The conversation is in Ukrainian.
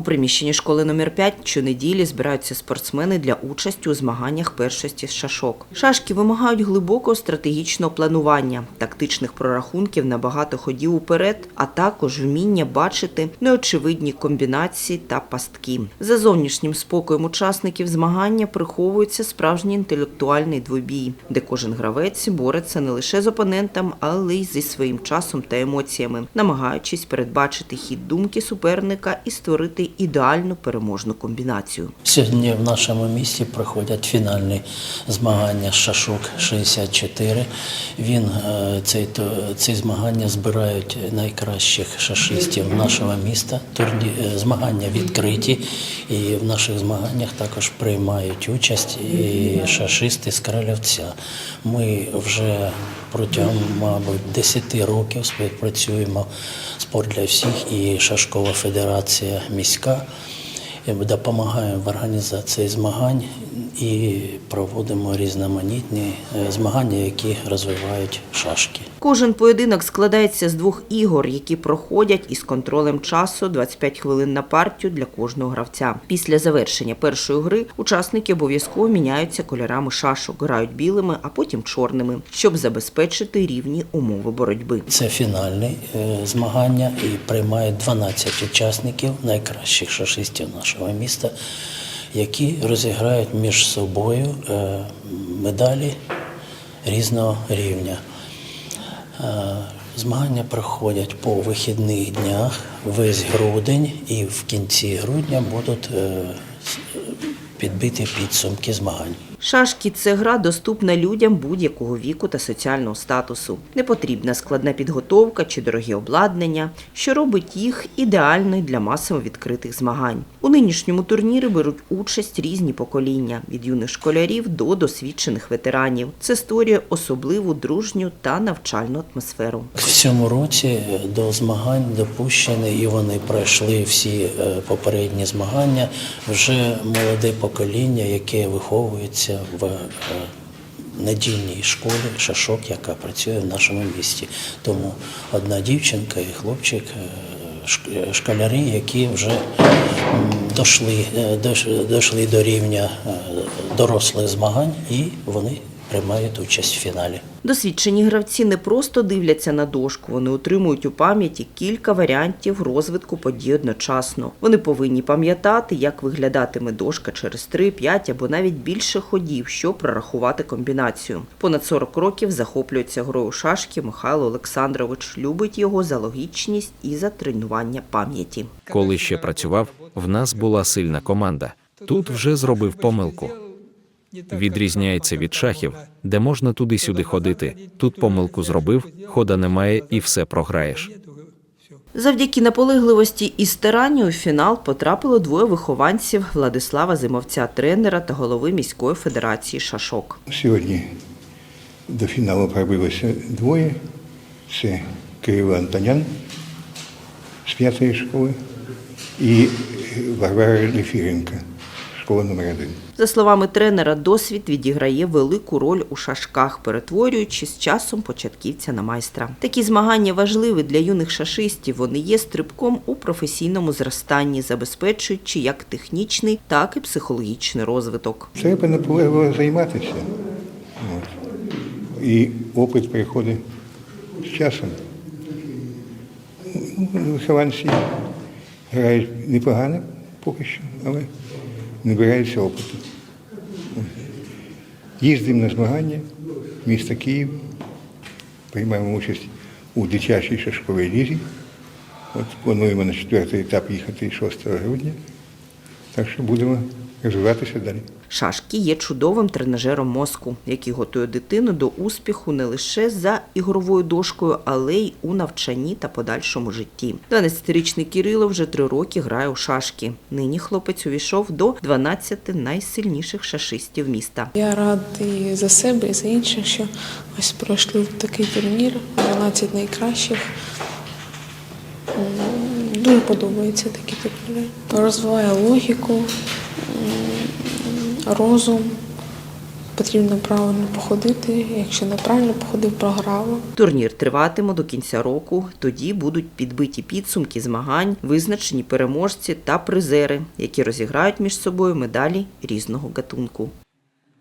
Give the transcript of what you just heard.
У приміщенні школи номер 5 щонеділі збираються спортсмени для участі у змаганнях першості з шашок. Шашки вимагають глибокого стратегічного планування, тактичних прорахунків на багато ходів уперед, а також вміння бачити неочевидні комбінації та пастки. За зовнішнім спокоєм учасників змагання приховується справжній інтелектуальний двобій, де кожен гравець бореться не лише з опонентом, але й зі своїм часом та емоціями, намагаючись передбачити хід думки суперника і створити ідеальну переможну комбінацію. Сьогодні в нашому місті проходять фінальні змагання шашок 64. Він е, цей ці змагання збирають найкращих шашистів нашого міста. Турні е, змагання відкриті, і в наших змаганнях також приймають участь і шашисти з Кралівця. Ми вже протягом, мабуть, 10 років співпрацюємо спорт для всіх і Шашкова федерація міська. І Допомагаємо в організації змагань і проводимо різноманітні е, змагання, які розвивають шашки. Кожен поєдинок складається з двох ігор, які проходять із контролем часу 25 хвилин на партію для кожного гравця. Після завершення першої гри учасники обов'язково міняються кольорами шашок, грають білими, а потім чорними, щоб забезпечити рівні умови боротьби. Це фінальні е, змагання і приймають 12 учасників, найкращих шашистів нашого міста, які розіграють між собою е, медалі різного рівня. Е, Змагання проходять по вихідних днях весь грудень, і в кінці грудня будуть е, підбиті підсумки змагань. Шашки це гра доступна людям будь-якого віку та соціального статусу. Не потрібна складна підготовка чи дорогі обладнання, що робить їх ідеальною для масово відкритих змагань. У нинішньому турнірі беруть участь різні покоління від юних школярів до досвідчених ветеранів. Це створює особливу дружню та навчальну атмосферу. В цьому році до змагань допущені, і вони пройшли всі е, попередні змагання. Вже молоде покоління, яке виховується в надійній школі шашок, яка працює в нашому місті. Тому одна дівчинка і хлопчик-школярі, Школяри, які вже дійшли дошли, е, до рівня е, дорослих змагань, і вони приймають участь в фіналі. Досвідчені гравці не просто дивляться на дошку, вони отримують у пам'яті кілька варіантів розвитку подій одночасно. Вони повинні пам'ятати, як виглядатиме дошка через 3, 5 або навіть більше ходів, щоб прорахувати комбінацію. Понад 40 років захоплюється грою шашки Михайло Олександрович. Любить його за логічність і за тренування пам'яті. Коли ще працював, в нас була сильна команда. Тут вже зробив помилку. Відрізняється від шахів, де можна туди-сюди ходити. Тут помилку зробив, хода немає і все програєш. Завдяки наполегливості і старанню у фінал потрапило двоє вихованців Владислава Зимовця, тренера та голови міської федерації шашок. Сьогодні до фіналу пробилося двоє. Це Кирило Антонян з п'ятої школи і Варвара Лефіренка, школа номер 1 За словами тренера, досвід відіграє велику роль у шашках, перетворюючи з часом початківця на майстра. Такі змагання важливі для юних шашистів. Вони є стрибком у професійному зростанні, забезпечуючи як технічний, так і психологічний розвиток. Треба наполегливо займатися. І опит приходить з часом. Ну, Вихованці грають непогано поки що, але набираються опиту. Їздимо на змагання міста Київ, приймаємо участь у дитячій шашковій лізі. От плануємо на четвертий етап їхати 6 грудня. Так що будемо розвиватися далі. Шашки є чудовим тренажером мозку, який готує дитину до успіху не лише за ігровою дошкою, але й у навчанні та подальшому житті. 12-річний Кирило вже три роки грає у шашки. Нині хлопець увійшов до 12 найсильніших шашистів міста. Я радий за себе і за інших, що ось пройшли такий турнір, 12 найкращих. Дуже подобаються такі турніри. Розвиває логіку, розум, потрібно правильно походити. Якщо неправильно походив, програла. Турнір триватиме до кінця року. Тоді будуть підбиті підсумки змагань, визначені переможці та призери, які розіграють між собою медалі різного гатунку.